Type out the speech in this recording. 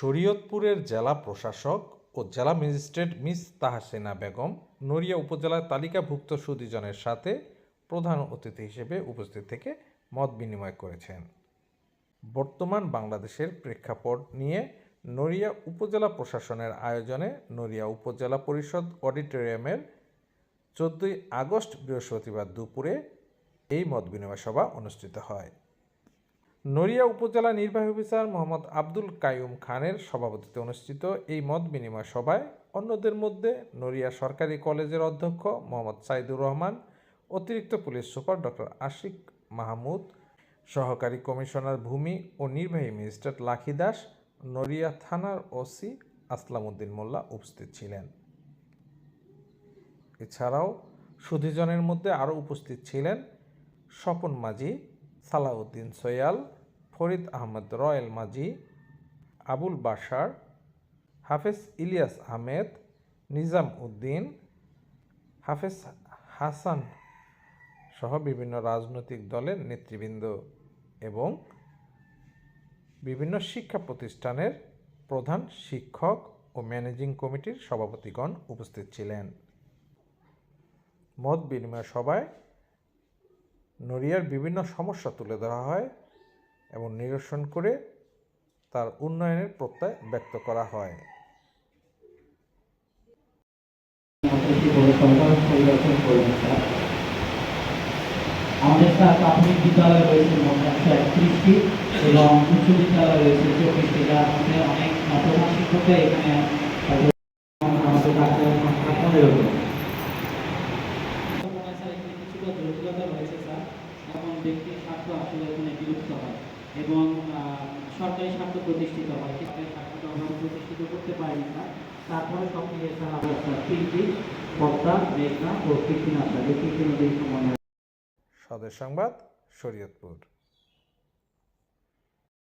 শরীয়তপুরের জেলা প্রশাসক ও জেলা ম্যাজিস্ট্রেট মিস তাহসিনা বেগম নড়িয়া উপজেলার তালিকাভুক্ত সুদীজনের সাথে প্রধান অতিথি হিসেবে উপস্থিত থেকে মত বিনিময় করেছেন। বর্তমান বাংলাদেশের প্রেক্ষাপট নিয়ে নড়িয়া উপজেলা প্রশাসনের আয়োজনে নড়িয়া উপজেলা পরিষদ অডিটোরিয়ামের চোদ্দোই আগস্ট বৃহস্পতিবার দুপুরে এই মত বিনিময় সভা অনুষ্ঠিত হয়। নড়িয়া উপজেলা নির্বাহী অফিসার মোহাম্মদ আব্দুল কায়ুম খানের সভাপতিত্বে অনুষ্ঠিত এই মত বিনিময় সভায় অন্যদের মধ্যে নড়িয়া সরকারি কলেজের অধ্যক্ষ মোহাম্মদ সাইদুর রহমান, অতিরিক্ত police super doctor Ashiq Mahmud, সহকারী কমিশনার ভূমি ও নির্বাহী ম্যাজিস্ট্রেট লাখি দাস, নড়িয়া থানার ওসি আসলাম উদ্দিন মোল্লা উপস্থিত ছিলেন। এছাড়াও সুধীজনের মধ্যে আরও উপস্থিত ছিলেন স্বপন মাঝি সালাউদ্দিন সৈয়াল, ফরিদ আহমদ রয়েল মাঝি, আবুল বাশার, হাফেজ ইলিয়াস আহমেদ, নিজাম উদ্দিন, হাফেজ হাসান সহ বিভিন্ন রাজনৈতিক দলের নেতৃবৃন্দ এবং বিভিন্ন শিক্ষা প্রতিষ্ঠানের প্রধান শিক্ষক ও ম্যানেজিং কমিটির সভাপতিগণ উপস্থিত ছিলেন। মত বিনিময় সভায় নড়িয়ার বিভিন্ন সমস্যা তুলে ধরা হয় এবং নিরসন করে তার উন্নয়নের প্রত্যয় ব্যক্ত করা হয়। আমাদের স্যার প্রাথমিক বিদ্যালয় রয়েছে একশো একত্রিশটি, এবং উচ্চ বিদ্যালয় রয়েছে, চব্বিশটি। যার মধ্যে অনেক প্রধান শিক্ষকরা এখানে জটিলতা রয়েছে স্যার। এখন ব্যক্তির স্বার্থ আসলে এখানে বিলুপ্ত হয় এবং সরকারি স্বার্থ প্রতিষ্ঠিত হয়। সরকারি স্বার্থটা আমরা প্রতিষ্ঠিত করতে পারি না তারপরে সব নিয়ে স্যার আমরা তিনটি পদ্মা, মেঘনা ও কৃষ্ণা স্যার এই তিনটি নদীর সমন্বয়। স্বদেশ সংবাদ, শরীয়তপুর।